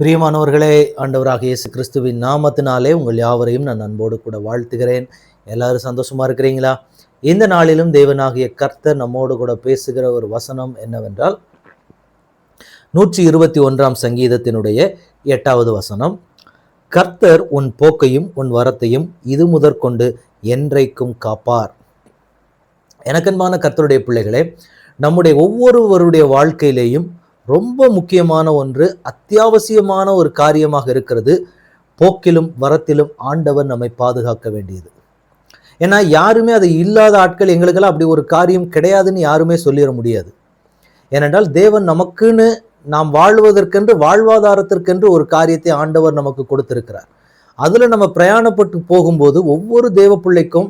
பிரியமானவர்களே ஆண்டவராக இயேசு கிறிஸ்துவின் நாமத்தினாலே உங்கள் யாவரையும் நான் அன்போடு கூட வாழ்த்துகிறேன். எல்லாரும் சந்தோஷமா இருக்கிறீங்களா? இந்த நாளிலும் தேவனாகிய கர்த்தர் நம்மோடு கூட பேசுகிற ஒரு வசனம் என்னவென்றால் நூற்றி இருபத்தி ஒன்றாம் சங்கீதத்தினுடைய எட்டாவது வசனம் கர்த்தர் உன் போக்கையும் உன் வரத்தையும் இது முதற்கொண்டு என்றைக்கும் காப்பார். எனக்கன்பான கர்த்தருடைய பிள்ளைகளே நம்முடைய ஒவ்வொருவருடைய வாழ்க்கையிலேயும் ரொம்ப முக்கியமான ஒன்று அத்தியாவசியமான ஒரு காரியமாக இருக்கிறது போக்கிலும் வரத்திலும் ஆண்டவர் நம்மை பாதுகாக்க வேண்டியது. ஏன்னா யாருமே அது இல்லாத ஆட்கள் எங்களுக்கெல்லாம் அப்படி ஒரு காரியம் கிடையாதுன்னு யாருமே சொல்லிட முடியாது. ஏனென்றால் தேவன் நமக்குன்னு நாம் வாழ்வதற்கென்று வாழ்வாதாரத்திற்கென்று ஒரு காரியத்தை ஆண்டவர் நமக்கு கொடுத்திருக்கிறார். அதில் நம்ம பிரயாணப்பட்டு போகும்போது ஒவ்வொரு தேவ பிள்ளைக்கும்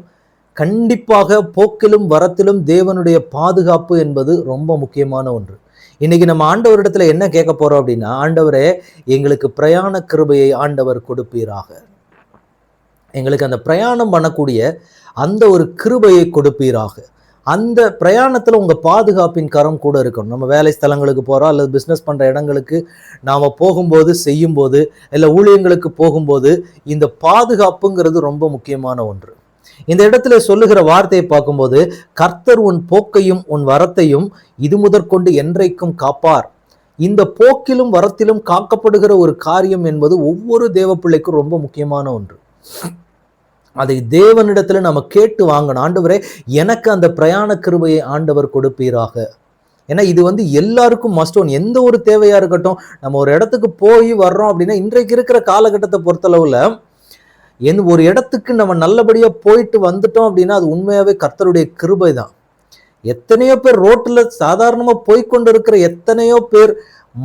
கண்டிப்பாக போக்கிலும் வரத்திலும் தேவனுடைய பாதுகாப்பு என்பது ரொம்ப முக்கியமான ஒன்று. இன்னைக்கு நம்ம ஆண்டவரிடத்துல என்ன கேட்க போறோம் அப்படின்னா ஆண்டவரே எங்களுக்கு பிரயாண கிருபையை ஆண்டவர் கொடுப்பீராக. எங்களுக்கு அந்த பிரயாணம் பண்ணக்கூடிய அந்த ஒரு கிருபையை கொடுப்பீராக. அந்த பிரயாணத்தில் உங்கள் பாதுகாப்பின் கரம் கூட இருக்கணும். நம்ம வேலை ஸ்தலங்களுக்கு போகிறோம் அல்லது பிஸ்னஸ் பண்ணுற இடங்களுக்கு நாம் போகும்போது செய்யும்போது இல்லை ஊழியங்களுக்கு போகும்போது இந்த பாதுகாப்புங்கிறது ரொம்ப முக்கியமான ஒன்று. இந்த இடத்துல சொல்லுகிற வார்த்தையை பார்க்கும்போது கர்த்தர் உன் போக்கையும் உன் வரத்தையும் இது முதற்கொண்டு என்றைக்கும் காப்பார். இந்த போக்கிலும் வரத்திலும் காக்கப்படுகிற ஒரு காரியம் என்பது ஒவ்வொரு தேவ பிள்ளைக்கும் ரொம்ப முக்கியமான ஒன்று. அதை தேவனிடத்துல நம்ம கேட்டு வாங்கணும். ஆண்டவரே எனக்கு அந்த பிரயாண கிருபையை ஆண்டவர் கொடுப்பீராக. ஏன்னா இது வந்து எல்லாருக்கும் மஸ்ட் ஒன் எந்த ஒரு தேவையா இருக்கட்டும் நம்ம ஒரு இடத்துக்கு போய் வர்றோம் அப்படின்னா இன்றைக்கு இருக்கிற காலகட்டத்தை பொறுத்தளவில் எந்த ஒரு இடத்துக்கு நம்ம நல்லபடியாக போயிட்டு வந்துட்டோம் அப்படின்னா அது உண்மையாகவே கர்த்தருடைய கிருபை தான் எத்தனையோ பேர் ரோட்டில் சாதாரணமாக போய்க்கொண்டு இருக்கிற எத்தனையோ பேர்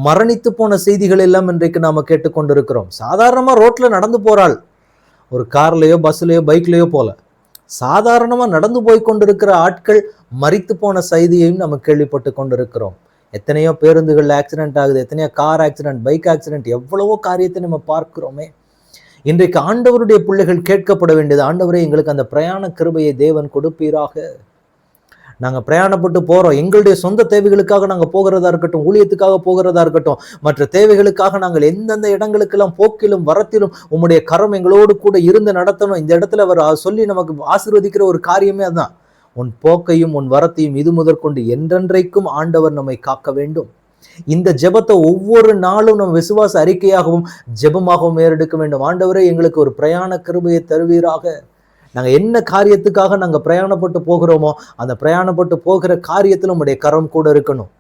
மரணித்து போன செய்திகள் எல்லாம் இன்றைக்கு நாம் கேட்டுக்கொண்டிருக்கிறோம். சாதாரணமாக ரோட்டில் நடந்து போகிறாள் ஒரு கார்லேயோ பஸ்லேயோ பைக்லேயோ போல. சாதாரணமாக நடந்து போய் கொண்டிருக்கிற ஆட்கள் மறித்து போன செய்தியையும் நம்ம கேள்விப்பட்டு கொண்டிருக்கிறோம். எத்தனையோ பேருந்துகளில் ஆக்சிடென்ட் ஆகுது எத்தனையோ கார் ஆக்சிடென்ட் பைக் ஆக்சிடென்ட் எவ்வளவோ காரியத்தை நம்ம பார்க்கிறோமே. இன்றைக்கு ஆண்டவருடைய பிள்ளைகள் கேட்கப்பட வேண்டியது ஆண்டவரே எங்களுக்கு அந்த பிரயாண கிருபையை தேவன் கொடுப்பீராக. நாங்கள் பிரயாணப்பட்டு போகிறோம் எங்களுடைய சொந்த தேவைகளுக்காக நாங்கள் போகிறதா இருக்கட்டும் ஊழியத்துக்காக போகிறதா இருக்கட்டும் மற்ற தேவைகளுக்காக நாங்கள் எந்தெந்த இடங்களுக்கெல்லாம் போக்கிலும் வரத்திலும் உம்முடைய கரம் எங்களோடு கூட இருந்து நடத்தணும். இந்த இடத்துல அவர் சொல்லி நமக்கு ஆசீர்வதிக்கிற ஒரு காரியமே அதுதான். உன் போக்கையும் உன் வரத்தையும் இது முதற்கொண்டு என்றென்றைக்கும் ஆண்டவர் நம்மை காக்க வேண்டும். இந்த ஜெபத்தை ஒவ்வொரு நாளும் நம் விசுவாச அறிக்கையாகவும் ஜெபமாகவும் ஏறெடுக்க வேண்டும். ஆண்டவரே எங்களுக்கு ஒரு பிரயாண கிருபையை தருவீராக. நாங்கள் என்ன காரியத்துக்காக நாங்கள் பிரயாணப்பட்டு போகிறோமோ அந்த பிரயாணப்பட்டு போகிற காரியத்தில் நம்முடைய கரம் கூட இருக்கணும்.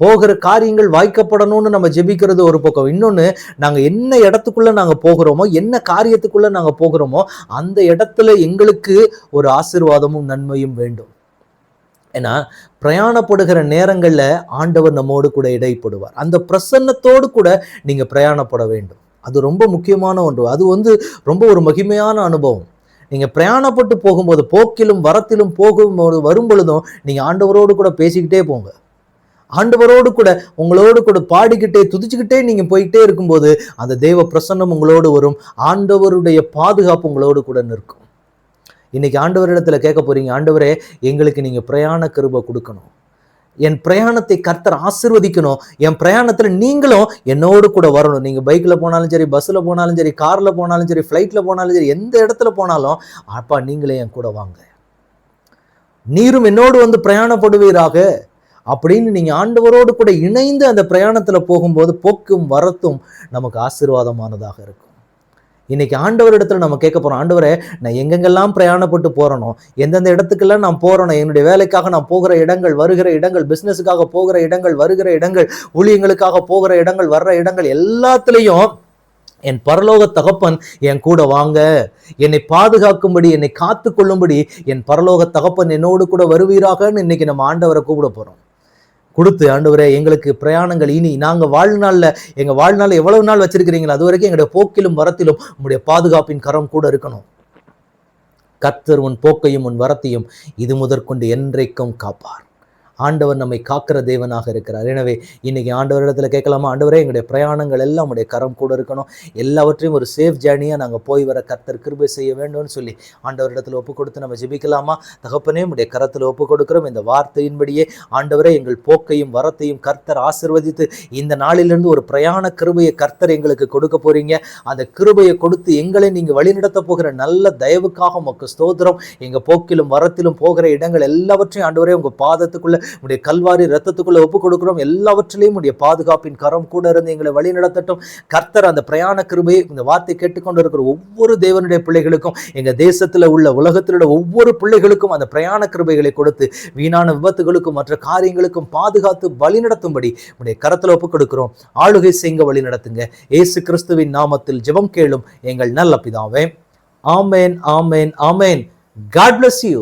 போகிற காரியங்கள் வாய்க்கப்படணும்னு நம்ம ஜெபிக்கிறது ஒரு பக்கம். இன்னொன்று நாங்கள் என்ன இடத்துக்குள்ள நாங்கள் போகிறோமோ என்ன காரியத்துக்குள்ள நாங்கள் போகிறோமோ அந்த இடத்துல எங்களுக்கு ஒரு ஆசீர்வாதமும் நன்மையும் வேண்டும். ஏன்னா பிரயாணப்படுகிற நேரங்களில் ஆண்டவர் நம்மோடு கூட இடைப்படுவார். அந்த பிரசன்னத்தோடு கூட நீங்கள் பிரயாணப்பட வேண்டும். அது ரொம்ப முக்கியமான ஒன்று. அது வந்து ரொம்ப ஒரு மகிமையான அனுபவம். நீங்கள் பிரயாணப்பட்டு போகும்போது போக்கிலும் வரத்திலும் போகும்போது வரும் பொழுதும் நீங்கள் ஆண்டவரோடு கூட பேசிக்கிட்டே போங்க. ஆண்டவரோடு கூட உங்களோடு கூட பாடிக்கிட்டே துதிச்சுக்கிட்டே நீங்கள் போய்கிட்டே இருக்கும்போது அந்த தெய்வ பிரசன்னம் உங்களோடு வரும். ஆண்டவருடைய பாதுகாப்பு உங்களோடு கூட நிற்கும். இன்றைக்கி ஆண்டவரிடத்தில் கேட்க போகிறீங்க ஆண்டவரே எங்களுக்கு நீங்கள் பிரயாண கிருபை கொடுக்கணும். என் பிரயாணத்தை கர்த்தர் ஆசிர்வதிக்கணும். என் பிரயாணத்தில் நீங்களும் என்னோடு கூட வரணும். நீங்கள் பைக்கில் போனாலும் சரி பஸ்ஸில் போனாலும் சரி காரில் போனாலும் சரி ஃப்ளைட்டில் போனாலும் சரி எந்த இடத்துல போனாலும் அப்பா நீங்களே என் கூட வாங்க. நீரும் என்னோடு வந்து பிரயாணப்படுவீராக. அப்படின்னு நீங்கள் ஆண்டவரோடு கூட இணைந்து அந்த பிரயாணத்தில் போகும்போது போக்கும் வரத்தும் நமக்கு ஆசீர்வாதமானதாக இருக்கும். இன்னைக்கு ஆண்டவரிடத்துல நம்ம கேட்க போறோம் ஆண்டவரே நான் எங்கெங்கெல்லாம் பிரயாணப்பட்டு போகிறனோ எந்தெந்த இடத்துக்கெல்லாம் நான் போறனோ என்னுடைய வேலைக்காக நான் போகிற இடங்கள் வருகிற இடங்கள் பிசினஸுக்காக போகிற இடங்கள் வருகிற இடங்கள் ஊழியங்களுக்காக போகிற இடங்கள் வர்ற இடங்கள் எல்லாத்துலேயும் என் பரலோக தகப்பன் என் கூட வாங்க. என்னை பாதுகாக்கும்படி என்னை காத்து கொள்ளும்படி என் பரலோக தகப்பன் என்னோடு கூட வருவீராகன்னு இன்னைக்கு நம்ம ஆண்டவரை கூப்பிட போறோம். கொடுத்து ஆண்டவரே எங்களுக்கு பிரயாணங்கள் இனி நாங்கள் வாழ்நாளில் எங்கள் வாழ்நாள் எவ்வளவு நாள் வச்சிருக்கிறீங்களோ அது வரைக்கும் எங்களுடைய போக்கிலும் வரத்திலும் உங்களுடைய பாதுகாப்பின் கரம் கூட இருக்கணும். கர்த்தர் உன் போக்கையும் உன் வரத்தையும் இது முதற்கொண்டு என்றைக்கும் காப்பார். ஆண்டவர் நம்மை காக்கிற தேவனாக இருக்கிறார். எனவே இன்னைக்கு ஆண்டவரிடத்துல கேட்கலாமா? ஆண்டவரே எங்களுடைய பிரயாணங்கள் எல்லாம் உடைய கரம் கூட இருக்கணும். எல்லாவற்றையும் ஒரு சேஃப் ஜேர்னியாக நாங்கள் போய் வர கர்த்தர் கிருபை செய்ய வேண்டும்னு சொல்லி ஆண்டவரிடத்துல ஒப்பு கொடுத்து நம்ம ஜெபிக்கலாமா? தகப்பனே உடைய கரத்தில் ஒப்பு கொடுக்குறோம். இந்த வார்த்தையின்படியே ஆண்டவரே எங்கள் போக்கையும் வரத்தையும் கர்த்தர் ஆசிர்வதித்து இந்த நாளிலிருந்து ஒரு பிரயாண கிருபையை கர்த்தர் எங்களுக்கு கொடுக்க போறீங்க. அந்த கிருபையை கொடுத்து எங்களை நீங்கள் வழிநடத்த போகிற நல்ல தயவுக்காக உமக்கு ஸ்தோத்திரம். எங்கள் போக்கிலும் வரத்திலும் போகிற இடங்கள் எல்லாவற்றையும் ஆண்டவரே உங்கள் பாதத்துக்குள்ள உடைய கல்வாரி ரத்தத்துக்குள்ள ஒப்பு கொடுக்கிறோம். எல்லாவற்றிலையும் உடைய பாதுகாப்பின் கரம் கூட இருந்து எங்களை வழி நடத்தட்டும் கர்த்தர் அந்த பிரயாண கிருபையை இந்த வார்த்தை கேட்டுக்கொண்டு இருக்கிற ஒவ்வொரு தேவனுடைய பிள்ளைகளுக்கும் எங்க தேசத்துல உள்ள உலகத்திலுள்ள ஒவ்வொரு பிள்ளைகளுக்கும் அந்த பிரயாண கிருபைகளை கொடுத்து வீணான விபத்துகளுக்கும் மற்ற காரியங்களுக்கும் பாதுகாத்து வழி நடத்தும்படி உடைய கரத்துல ஒப்பு கொடுக்கிறோம். ஆளுகை செய்ய வழி நடத்துங்க ஏசு கிறிஸ்துவின் நாமத்தில் ஜெபம் கேளும் எங்கள் நல்ல பிதாவே. ஆமேன் ஆமேன் ஆமேன். God bless you